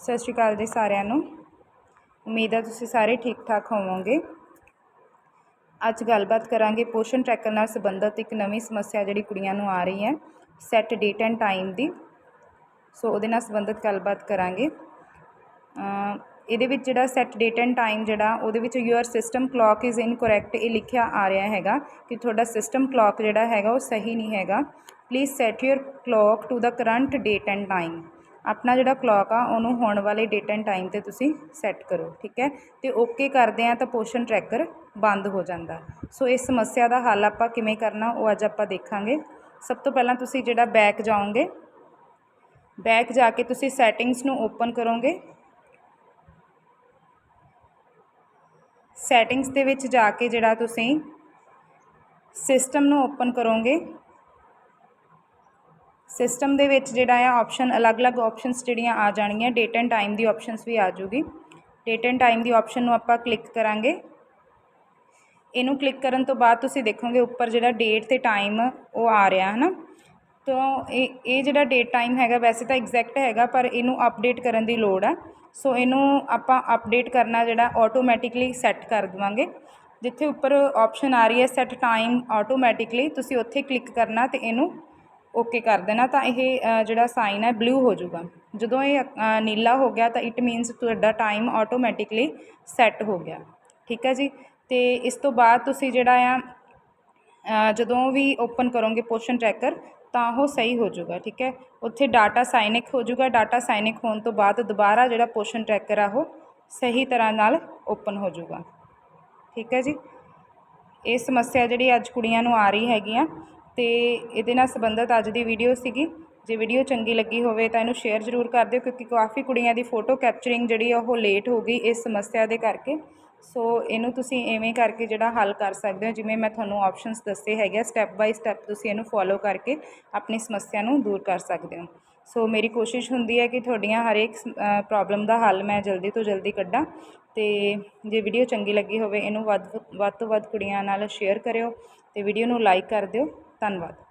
ਸਤਿ ਸ਼੍ਰੀ ਅਕਾਲ ਜੀ ਸਾਰਿਆਂ ਨੂੰ। ਉਮੀਦ ਹੈ ਤੁਸੀਂ ਸਾਰੇ ਠੀਕ ਠਾਕ ਹੋਵੋਗੇ। ਅੱਜ ਗੱਲਬਾਤ ਕਰਾਂਗੇ ਪੋਸ਼ਨ ਟਰੈਕਰ ਨਾਲ ਸੰਬੰਧਿਤ ਇੱਕ ਨਵੀਂ ਸਮੱਸਿਆ ਜਿਹੜੀ ਕੁੜੀਆਂ ਨੂੰ ਆ ਰਹੀ ਹੈ ਸੈੱਟ ਡੇਟ ਐਂਡ ਟਾਈਮ ਦੀ। ਸੋ ਉਹਦੇ ਨਾਲ ਸੰਬੰਧਿਤ ਗੱਲਬਾਤ ਕਰਾਂਗੇ। ਇਹਦੇ ਵਿੱਚ ਜਿਹੜਾ ਸੈੱਟ ਡੇਟ ਐਂਡ ਟਾਈਮ ਜਿਹੜਾ, ਉਹਦੇ ਵਿੱਚ your system clock is incorrect ਇਹ ਲਿਖਿਆ ਆ ਰਿਹਾ ਹੈਗਾ ਕਿ ਤੁਹਾਡਾ ਸਿਸਟਮ ਕਲੌਕ ਜਿਹੜਾ ਹੈਗਾ ਉਹ ਸਹੀ ਨਹੀਂ ਹੈਗਾ। Please set your clock to the current date and time ਆਪਣਾ ਜਿਹੜਾ ਕਲੌਕ ਆ, ਉਹਨੂੰ ਹੋਣ ਵਾਲੇ ਡੇਟ ਐਂਡ ਟਾਈਮ ਤੇ ਤੁਸੀਂ ਸੈੱਟ ਕਰੋ, ਠੀਕ ਹੈ? ਤੇ ਓਕੇ ਕਰਦੇ ਆ ਤਾਂ ਪੋਸ਼ਨ ਟਰੈਕਰ ਬੰਦ ਹੋ ਜਾਂਦਾ। ਸੋ ਇਸ ਸਮੱਸਿਆ ਦਾ ਹੱਲ ਆਪਾਂ ਕਿਵੇਂ ਕਰਨਾ, ਉਹ ਅੱਜ ਆਪਾਂ ਦੇਖਾਂਗੇ। ਸਭ ਤੋਂ ਪਹਿਲਾਂ ਤੁਸੀਂ ਜਿਹੜਾ ਬੈਕ ਜਾਓਗੇ ਬੈਕ ਜਾ ਕੇ ਤੁਸੀਂ ਸੈਟਿੰਗਸ ਨੂੰ ਓਪਨ ਕਰੋਗੇ। ਸੈਟਿੰਗਸ ਦੇ ਵਿੱਚ ਜਾ ਕੇ ਜਿਹੜਾ ਤੁਸੀਂ ਸਿਸਟਮ ਨੂੰ ਓਪਨ ਕਰੋਗੇ। ਸਿਸਟਮ ਦੇ ਵਿੱਚ ਜਿਹੜਾ ਆ ਆਪਸ਼ਨ, ਅਲੱਗ-ਅਲੱਗ ਆਪਸ਼ਨਸ ਜਿਹੜੀਆਂ ਆ ਜਾਣਗੀਆਂ ਡੇਟ ਐਂਡ ਟਾਈਮ ਦੀ ਆਪਸ਼ਨਸ ਵੀ ਆ ਜੂਗੀ ਡੇਟ ਐਂਡ ਟਾਈਮ ਦੀ ਆਪਸ਼ਨ ਨੂੰ ਆਪਾਂ ਕਲਿੱਕ ਕਰਾਂਗੇ। ਇਹਨੂੰ ਕਲਿੱਕ ਕਰਨ ਤੋਂ ਬਾਅਦ ਤੁਸੀਂ ਦੇਖੋਗੇ ਉੱਪਰ ਜਿਹੜਾ ਡੇਟ ਤੇ ਟਾਈਮ ਉਹ ਆ ਰਿਹਾ ਹੈ ਨਾ ਤਾਂ ਇਹ ਇਹ ਜਿਹੜਾ ਡੇਟ ਟਾਈਮ ਹੈਗਾ, ਵੈਸੇ ਤਾਂ ਐਗਜ਼ੈਕਟ ਹੈਗਾ, ਪਰ ਇਹਨੂੰ ਅਪਡੇਟ ਕਰਨ ਦੀ ਲੋੜ ਆ। ਸੋ ਇਹਨੂੰ ਆਪਾਂ ਅਪਡੇਟ ਕਰਨਾ ਜਿਹੜਾ ਆਟੋਮੈਟਿਕਲੀ ਸੈੱਟ ਕਰ ਦੇਵਾਂਗੇ। ਜਿੱਥੇ ਉੱਪਰ ਆਪਸ਼ਨ ਆ ਰਹੀ ਹੈ ਸੈੱਟ ਟਾਈਮ ਆਟੋਮੈਟਿਕਲੀ ਤੁਸੀਂ ਉੱਥੇ ਕਲਿੱਕ ਕਰਨਾ ਤੇ ਇਹਨੂੰ ਓਕੇ ਕਰ ਦੇਣਾ, ਤਾਂ ਇਹ ਜਿਹੜਾ ਸਾਈਨ ਹੈ ਬਲਿਊ ਹੋ ਜਾਊਗਾ। ਜਦੋਂ ਇਹ ਨੀਲਾ ਹੋ ਗਿਆ, ਤਾਂ ਇਟ ਮੀਨਸ ਤੁਹਾਡਾ ਟਾਈਮ ਆਟੋਮੈਟਿਕਲੀ ਸੈੱਟ ਹੋ ਗਿਆ। ਠੀਕ ਹੈ ਜੀ? ਤੇ ਇਸ ਤੋਂ ਬਾਅਦ ਤੁਸੀਂ ਜਿਹੜਾ ਆ ਜਦੋਂ ਵੀ ਓਪਨ ਕਰੋਗੇ ਪੋਸ਼ਨ ਟਰੈਕਰ ਤਾਂ ਉਹ ਸਹੀ ਹੋ ਜਾਊਗਾ, ਠੀਕ ਹੈ? ਉੱਥੇ ਡਾਟਾ ਸਾਈਨਿਕ ਹੋ ਜਾਊਗਾ। ਡਾਟਾ ਸਾਈਨਿਕ ਹੋਣ ਤੋਂ ਬਾਅਦ ਦੁਬਾਰਾ ਜਿਹੜਾ ਪੋਸ਼ਨ ਟਰੈਕਰ ਆ, ਉਹ ਸਹੀ ਤਰ੍ਹਾਂ ਨਾਲ ਓਪਨ ਹੋ ਜਾਊਗਾ। ਠੀਕ ਹੈ ਜੀ? ਇਹ ਸਮੱਸਿਆ ਜਿਹੜੀ ਅੱਜ ਕੁੜੀਆਂ ਨੂੰ ਆ ਰਹੀ ਹੈਗੀ ਆ ਅਤੇ ਇਹਦੇ ਨਾਲ ਸੰਬੰਧਿਤ ਅੱਜ ਦੀ ਵੀਡੀਓ ਸੀਗੀ। ਜੇ ਵੀਡੀਓ ਚੰਗੀ ਲੱਗੀ ਹੋਵੇ ਤਾਂ ਇਹਨੂੰ ਸ਼ੇਅਰ ਜ਼ਰੂਰ ਕਰ ਦਿਓ ਕਿਉਂਕਿ ਕਾਫੀ ਕੁੜੀਆਂ ਦੀ ਫੋਟੋ ਕੈਪਚਰਿੰਗ ਜਿਹੜੀ ਆ ਉਹ ਲੇਟ ਹੋ ਗਈ ਇਸ ਸਮੱਸਿਆ ਦੇ ਕਰਕੇ। ਸੋ ਇਹਨੂੰ ਤੁਸੀਂ ਐਵੇਂ ਕਰਕੇ ਜਿਹੜਾ ਹੱਲ ਕਰ ਸਕਦੇ ਹੋ, ਜਿਵੇਂ ਮੈਂ ਤੁਹਾਨੂੰ ਆਪਸ਼ਨਸ ਦੱਸੇ ਹੈਗੇ ਆ ਸਟੈਪ ਬਾਈ ਸਟੈਪ ਤੁਸੀਂ ਇਹਨੂੰ ਫੋਲੋ ਕਰਕੇ ਆਪਣੀ ਸਮੱਸਿਆ ਨੂੰ ਦੂਰ ਕਰ ਸਕਦੇ ਹੋ। ਸੋ ਮੇਰੀ ਕੋਸ਼ਿਸ਼ ਹੁੰਦੀ ਹੈ ਕਿ ਤੁਹਾਡੀਆਂ ਹਰੇਕ ਪ੍ਰੋਬਲਮ ਦਾ ਹੱਲ ਮੈਂ ਜਲਦੀ ਤੋਂ ਜਲਦੀ ਕੱਢਾਂ ਤੇ ਜੇ ਵੀਡੀਓ ਚੰਗੀ ਲੱਗੀ ਹੋਵੇ ਇਹਨੂੰ ਵੱਧ ਵੱਧ ਤੋਂ ਵੱਧ ਕੁੜੀਆਂ ਨਾਲ ਸ਼ੇਅਰ ਕਰਿਓ ਤੇ ਵੀਡੀਓ ਨੂੰ ਲਾਈਕ ਕਰ ਦਿਓ। ਧੰਨਵਾਦ।